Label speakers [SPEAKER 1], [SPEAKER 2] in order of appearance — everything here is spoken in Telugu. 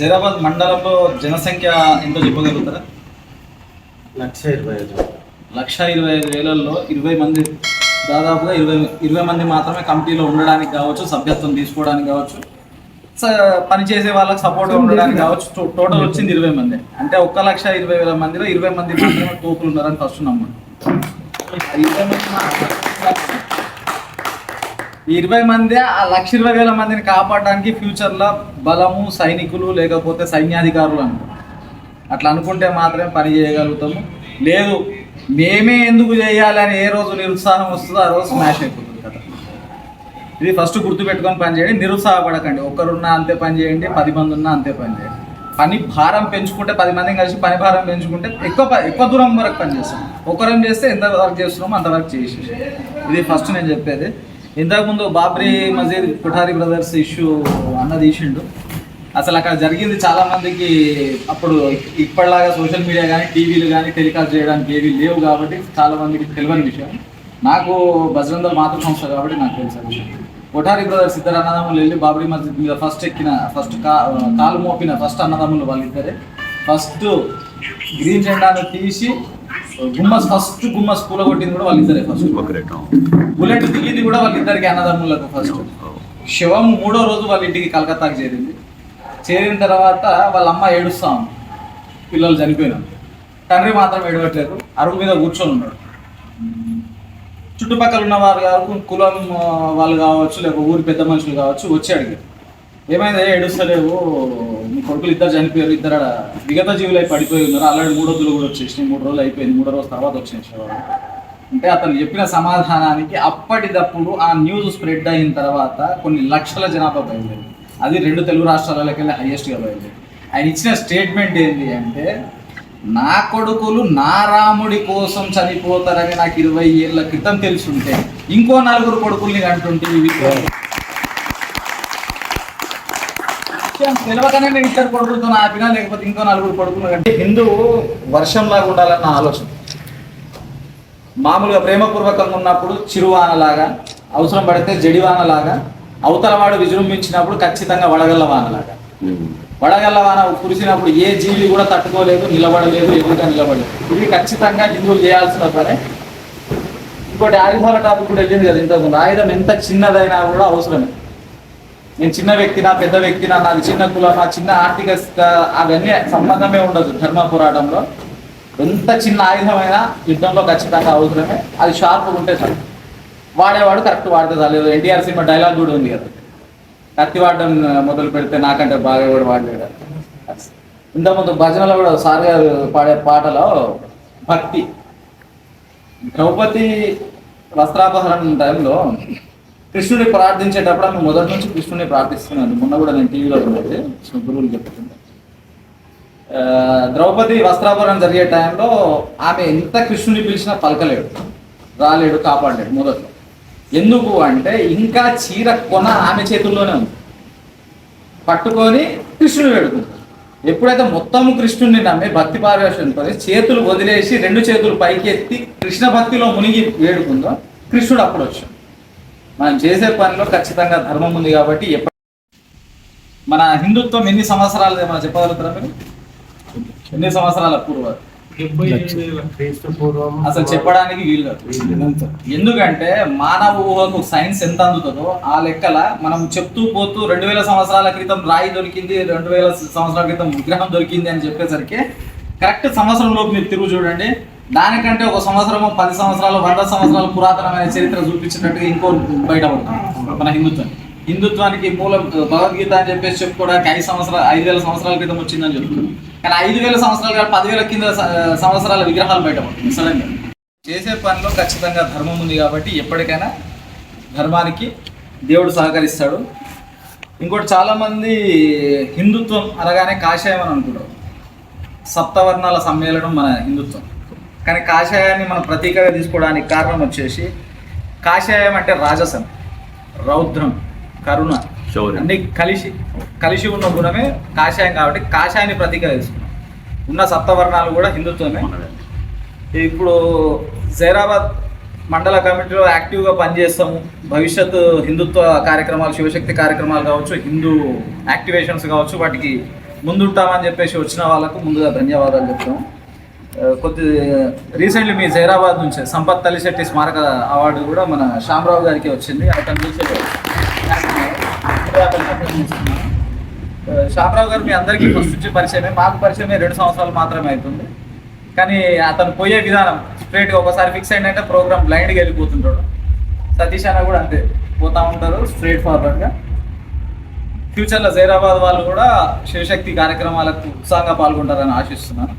[SPEAKER 1] జైరాబాద్ మండలంలో జనసంఖ్య ఎంతో చెప్పగలుగుతారా?
[SPEAKER 2] లక్ష ఇరవై ఐదు
[SPEAKER 1] లక్ష ఇరవై ఐదు వేలల్లో ఇరవై మంది దాదాపుగా ఇరవై ఇరవై మంది మాత్రమే కమిటీలో ఉండడానికి కావచ్చు సభ్యత్వం తీసుకోవడానికి కావచ్చు. పనిచేసే వాళ్ళకి సపోర్ట్ ఉండడానికి కావచ్చు. టోటల్ వచ్చింది ఇరవై మంది. అంటే ఒక్క లక్ష ఇరవై వేల మందిలో ఇరవై మంది మాత్రమే తోపులు ఉన్నారని ఫస్ట్ నమ్మండి. ఇరవై మంది ఇరవై మంది ఆ లక్ష ఇరవై వేల మందిని కాపాడడానికి ఫ్యూచర్లో బలము సైనికులు లేకపోతే సైన్యాధికారులు అనుకో అట్లా అనుకుంటే మాత్రమే పని చేయగలుగుతాము. లేదు మేమే ఎందుకు చేయాలి అని ఏ రోజు నిరుత్సాహం వస్తుందో ఆ రోజు స్మాష్ అయిపోతుంది కదా ఇది ఫస్ట్ గుర్తుపెట్టుకొని పని చేయండి. నిరుత్సాహపడకండి. ఒక్కరున్నా అంతే పని చేయండి పది మంది ఉన్నా అంతే పని చేయండి. పని భారం పెంచుకుంటే పది మందిని కలిసి పని భారం పెంచుకుంటే ఎక్కువ ప- ఎక్కువ దూరం వరకు పని చేస్తాం. ఒకరం చేస్తే ఎంత వర్క్ చేస్తున్నామో అంతవరకు చేసి ఇది ఫస్ట్ నేను చెప్పేది. ఇంతకుముందు బాబ్రీ మజీద్ కుఠారి బ్రదర్స్ ఇష్యూ అన్న తీసిండు. అసలు అక్కడ జరిగింది చాలా మందికి అప్పుడు ఇప్పటిలాగా సోషల్ మీడియా కానీ టీవీలు కానీ టెలికాస్ట్ చేయడానికి ఏవి లేవు కాబట్టి చాలా మందికి తెలియని విషయం. నాకు బజరందల్ మాతృ సంస్థ కాబట్టి నాకు తెలుసు విషయం. కొఠారి బ్రదర్స్ ఇద్దరు అన్నదమ్ములు వెళ్ళి బాబ్రీ మస్జిద్ మీద ఫస్ట్ ఎక్కిన ఫస్ట్ కా కాలు మోపిన ఫస్ట్ అన్నదమ్ములు వాళ్ళిద్దరే. ఫస్ట్ గ్రీన్ జెండాను తీసి గుమ్మస్ ఫస్ట్ గుమ్మస్ పూల కొట్టింది కూడా వాళ్ళిద్దరే ఫస్ట్ బుల్లెట్ దిగింది కూడా వాళ్ళిద్దరికి అన్నదమ్ములకు ఫస్ట్ శవం మూడో రోజు వాళ్ళ ఇంటికి కలకత్తాకి చేరింది. చేరిన తర్వాత వాళ్ళ అమ్మ ఏడుస్తాం పిల్లలు చనిపోయినాం తండ్రి మాత్రం ఏడవట్లేదు. అరుగు మీద కూర్చొని ఉన్నాడు. చుట్టుపక్కల ఉన్న వారు కావచ్చు కులం వాళ్ళు కావచ్చు లేకపోతే ఊరి పెద్ద మనుషులు కావచ్చు వచ్చి అడిగారు. ఏమైంది? ఏడుస్తలేవు? మీ కొడుకులు ఇద్దరు చనిపోయారు. ఇద్దరు విగత జీవులై పడిపోయి ఉన్నారు. అలాంటి మూడు రోజులు కూడా వచ్చేసినాయి. మూడు రోజులు అయిపోయింది. మూడో రోజు తర్వాత వచ్చేసేవాళ్ళు అంటే అతను చెప్పిన సమాధానానికి అప్పటిదప్పుడు ఆ న్యూస్ స్ప్రెడ్ అయిన తర్వాత కొన్ని లక్షల జనాభా బయలుదేరింది. అది రెండు తెలుగు రాష్ట్రాలకి వెళ్ళి హైయెస్ట్గా బయలుదేరింది. ఆయన ఇచ్చిన స్టేట్మెంట్ ఏంటి అంటే నా కొడుకులు నా రాముడి కోసం చనిపోతారని నాకు ఇరవై ఏళ్ళ క్రితం తెలుసుంటే ఇంకో నలుగురు కొడుకుల్ని అంటుంటే తెలియకనే నేను ఇద్దరు కొడుకులతో ఆపినా లేకపోతే ఇంకో నలుగురు కొడుకులు అంటే హిందువు వర్షంలాగా ఉండాలన్న ఆలోచన. మామూలుగా ప్రేమపూర్వకంగా ఉన్నప్పుడు చిరువానలాగా అవసరం పడితే జడివానలాగా అవతల వాడు విజృంభించినప్పుడు ఖచ్చితంగా వడగల్ల వానలాగా. వడగల్ల వాన కురిసినప్పుడు ఏ జీవి కూడా తట్టుకోలేదు నిలబడలేదు ఎదురుగా నిలబడలేదు. ఇది ఖచ్చితంగా హిందువులు చేయాల్సిన పనే. ఇంకోటి ఆయుధాల టాపిక్ కూడా వెళ్ళింది కదా ఇంతకుముందు. ఆయుధం ఎంత చిన్నదైనా కూడా అవసరమే. నేను చిన్న వ్యక్తినా పెద్ద వ్యక్తినా నాది చిన్న కులం నా చిన్న ఆర్థిక అవన్నీ సంబంధమే ఉండదు ధర్మ పోరాటంలో. ఎంత చిన్న ఆయుధమైనా యుద్ధంలో ఖచ్చితంగా అవసరమే అది షార్ప్గా ఉంటే చాలు. వాడేవాడు కరెక్ట్ వాడితే చాలేదు ఎన్టీఆర్ సినిమా డైలాగ్ కూడా ఉంది కదా. కత్తి వాడడం మొదలు పెడితే నాకంటే బాగా కూడా వాడలేడు. ఇంతకుముందు భజనలో కూడా సార్ గారు పాడే పాటలో భక్తి. ద్రౌపది వస్త్రాపహరణ టైంలో కృష్ణుడిని ప్రార్థించేటప్పుడు ఆమె మొదటి నుంచి కృష్ణుని ప్రార్థిస్తున్నాను. మొన్న కూడా నేను టీవీలో ఉండేది గురువులు చెప్తుంటే ద్రౌపది వస్త్రాపహరణ జరిగే టైంలో ఆమె ఎంత కృష్ణుని పిలిచినా పలకలేడు. రాలేడు కాపాడలేడు మొదట్లో. ఎందుకు అంటే ఇంకా చీర కొన ఆమె చేతుల్లోనే ఉంది. పట్టుకొని కృష్ణుని వేడుకుంటాడు ఎప్పుడైతే మొత్తం కృష్ణుడిని నమ్మి భక్తి పారవేశంతో చేతులు వదిలేసి రెండు చేతులు పైకి ఎత్తి కృష్ణ భక్తిలో మునిగి వేడుకుందో కృష్ణుడు అప్పుడు వచ్చాడు. మనం చేసే పనిలో ఖచ్చితంగా ధర్మం ఉంది కాబట్టి ఎప్ప మన హిందుత్వం ఎన్ని సంవత్సరాలు ఏమైనా చెప్పగలుగుతారా మీరు? ఎన్ని సంవత్సరాల పూర్వ? అసలు చెప్పడానికి వీలు. ఎందుకంటే మానవ ఊహకు సైన్స్ ఎంత అందుతుందో ఆ లెక్కల మనం చెప్తూ పోతూ రెండు వేల సంవత్సరాల క్రితం రాయి దొరికింది రెండు వేల సంవత్సరాల క్రితం విగ్రహం దొరికింది అని చెప్పేసరికి కరెక్ట్ సంవత్సరంలోపు మీరు తిరుగు చూడండి. దానికంటే ఒక సంవత్సరము పది సంవత్సరాలు వంద సంవత్సరాల పురాతనమైన చరిత్ర చూపించినట్టుగా ఇంకో బయటపడుతుంది మన హిందుత్వం. హిందుత్వానికి మూలం భగవద్గీత అని చెప్పేసి చెప్పుకోవడానికి ఐదు సంవత్సరాలు ఐదు వేల సంవత్సరాల క్రితం వచ్చిందని చెప్తున్నాం కానీ ఐదు వేల సంవత్సరాలు కాదు పదివేల కింద స- సంవత్సరాల విగ్రహాలు బయట సడన్గా చేసే పనిలో ఖచ్చితంగా ధర్మం ఉంది కాబట్టి ఎప్పటికైనా ధర్మానికి దేవుడు సహకరిస్తాడు. ఇంకోటి చాలామంది హిందుత్వం అనగానే కాషాయం అని అనుకుంటారు. సప్తవర్ణాల సమ్మేళనం మన హిందుత్వం. కానీ కాషాయాన్ని మనం ప్రతీకగా తీసుకోవడానికి కారణం వచ్చేసి కాషాయం అంటే రాజసం రౌద్రం. కరుణ. అన్ని కలిసి కలిసి ఉన్న గుణమే కాషాయం కాబట్టి కాషాయాన్ని ప్రతీకగా తీసుకున్నాం ఉన్న సప్తవర్ణాలు కూడా హిందుత్వమే. ఇప్పుడు జైరాబాద్ మండల కమిటీలో యాక్టివ్గా పనిచేస్తాము. భవిష్యత్తు హిందుత్వ కార్యక్రమాలు శివశక్తి కార్యక్రమాలు కావచ్చు హిందూ యాక్టివేషన్స్ కావచ్చు వాటికి ముందుంటామని చెప్పేసి వచ్చిన వాళ్ళకు ముందుగా ధన్యవాదాలు చెప్తాము ఆ, కొద్ది రీసెంట్లీ మీ జైరాబాద్ నుంచి సంపత్ తలిశెట్టి స్మారక అవార్డు కూడా మన శ్యామరావు గారికి వచ్చింది. అతను చూసే షాపరావు గారు మీ అందరికీ ఫస్ట్ నుంచి పరిచయమే. మాకు పరిచయమే రెండు సంవత్సరాలు మాత్రమే అవుతుంది. కానీ అతను పోయే విధానం స్ట్రైట్గా ఒకసారి ఫిక్స్ అయిందంటే ప్రోగ్రామ్ బ్లైండ్గా వెళ్ళిపోతుంటాడు. సతీష్ అన్న కూడా అంతే పోతా ఉంటారు స్ట్రైట్ ఫార్వర్డ్గా. ఫ్యూచర్లో జైరాబాద్ వాళ్ళు కూడా శివశక్తి కార్యక్రమాలకు ఉత్సాహంగా పాల్గొంటారని ఆశిస్తున్నాను.